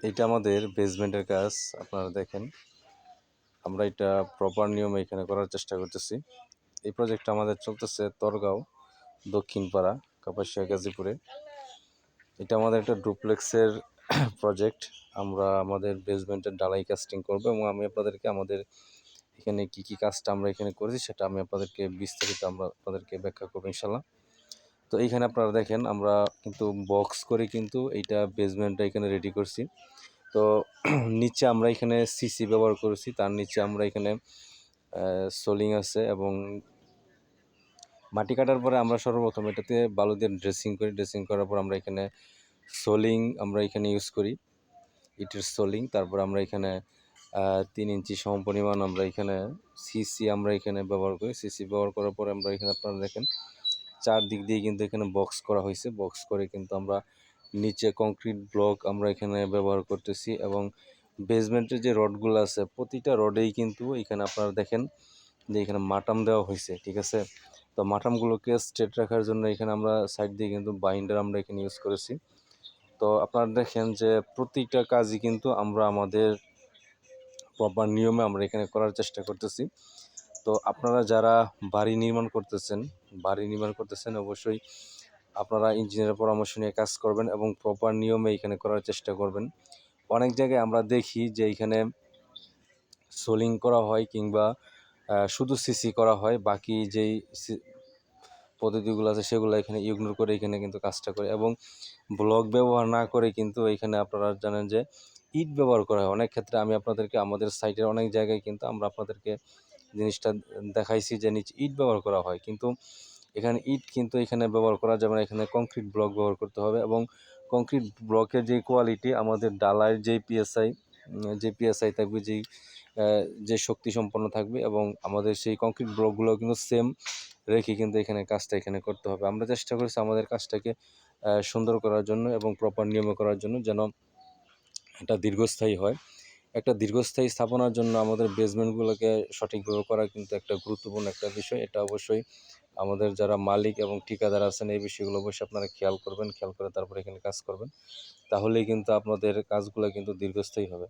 এইটা আমাদের বেসমেন্টের কাজ, আপনারা দেখেন। আমরা এটা প্রপার নিয়মে এখানে করার চেষ্টা করতেছি। এই প্রজেক্টটা আমাদের চলতেছে তরগাঁও, দক্ষিণপাড়া, কাপাসিয়া, গাজীপুরে। এটা আমাদের একটা ডুপ্লেক্সের প্রজেক্ট আমরা আমাদের বেসমেন্টের ডালাই কাস্টিং করব এবং আমি আপনাদেরকে আমাদের এখানে কি কি কাজটা আমরা এখানে করেছি সেটা আমি আপনাদেরকে বিস্তারিত আমরা আপনাদেরকে ব্যাখ্যা করব ইনশাল্লাহ তো এইখানে আপনারা দেখেন, আমরা কিন্তু বক্স করে কিন্তু এইটা বেসমেন্টটা এখানে রেডি করছি। তো নিচে আমরা এখানে সিসি ব্যবহার করেছি, তার নিচে আমরা এখানে সোলিং আছে এবং মাটি কাটার পরে আমরা সর্বপ্রথম এটাতে বালু দিয়ে ড্রেসিং করি। ড্রেসিং করার পর আমরা এখানে সোলিং আমরা এখানে ইউজ করি, ইটের সোলিং তারপর আমরা এখানে তিন ইঞ্চি সম পরিমাণ আমরা এখানে সিসি আমরা এখানে ব্যবহার করি। সিসি ব্যবহার করার পরে আমরা এখানে আপনারা দেখেন চার দিক দিয়ে কিন্তু এখানে বক্স করা হয়েছে। বক্স করে কিন্তু আমরা নিচে কংক্রিট ব্লক আমরা এখানে ব্যবহার করতেছি এবং বেসমেন্টের যে রডগুলো আছে, প্রতিটা রডেই কিন্তু এখানে আপনারা দেখেন যে এখানে মাটাম দেওয়া হয়েছে, ঠিক আছে? তো মাটামগুলোকে স্ট্রেট রাখার জন্য এখানে আমরা সাইড দিয়ে কিন্তু বাইন্ডার আমরা এখানে ইউজ করেছি। তো আপনারা দেখেন যে প্রতিটা কাজই কিন্তু আমরা আমাদের প্রপার নিয়মে আমরা এখানে করার চেষ্টা করতেছি। তো আপনারা যারা বাড়ি নির্মাণ করতেছেন, বাড়ি নির্মাণ করতেছেন, অবশ্যই আপনারা ইঞ্জিনিয়ারের পরামর্শ নিয়ে কাজ করবেন এবং প্রপার নিয়মে এখানে করার চেষ্টা করবেন। অনেক জায়গায় আমরা দেখি যে এখানে সোলিং করা হয় কিংবা শুধু সিসি করা হয়, বাকি যেই পদ্ধতিগুলো আছে সেগুলো এখানে ইগনোর করে এখানে কিন্তু কাজটা করে এবং ব্লক ব্যবহার না করে কিন্তু এখানে আপনারা জানেন যে ইট ব্যবহার করা হয়। অনেক ক্ষেত্রে আমি আপনাদেরকে, আমাদের সাইটের অনেক জায়গায় কিন্তু আমরা আপনাদেরকে জিনিসটা দেখাইছি যে নিচে ইট ব্যবহার করা হয়। কিন্তু এখানে ইট কিন্তু এখানে ব্যবহার করা যাবে না। এখানে কংক্রিট ব্লক ব্যবহার করতে হবে এবং কংক্রিট ব্লকের যে কোয়ালিটি আমাদের ডালাইয়ের যে পিএসআই যে পিএসআই থাকবে, যেই যে শক্তি সম্পন্ন থাকবে এবং আমাদের সেই কংক্রিট ব্লকগুলো কিন্তু সেম রেখে কিন্তু এখানে কাজটা এখানে করতে হবে। আমরা চেষ্টা করেছি আমাদের কাজটাকে সুন্দর করার জন্য এবং প্রপার নিয়মে করার জন্য যেন এটা দীর্ঘস্থায়ী হয়। একটা দীর্ঘস্থায়ী স্থাপনার জন্য আমাদের বেসমেন্টগুলোকে সঠিকভাবে করা কিন্তু একটা গুরুত্বপূর্ণ একটা বিষয়। এটা অবশ্যই আমাদের যারা মালিক এবং ঠিকাদার আছেন এই বিষয়গুলো অবশ্যই আপনারা খেয়াল করবেন, খেয়াল করে তারপরে এখানে কাজ করবেন। তাহলেই কিন্তু আপনাদের কাজগুলো কিন্তু দীর্ঘস্থায়ী হবে।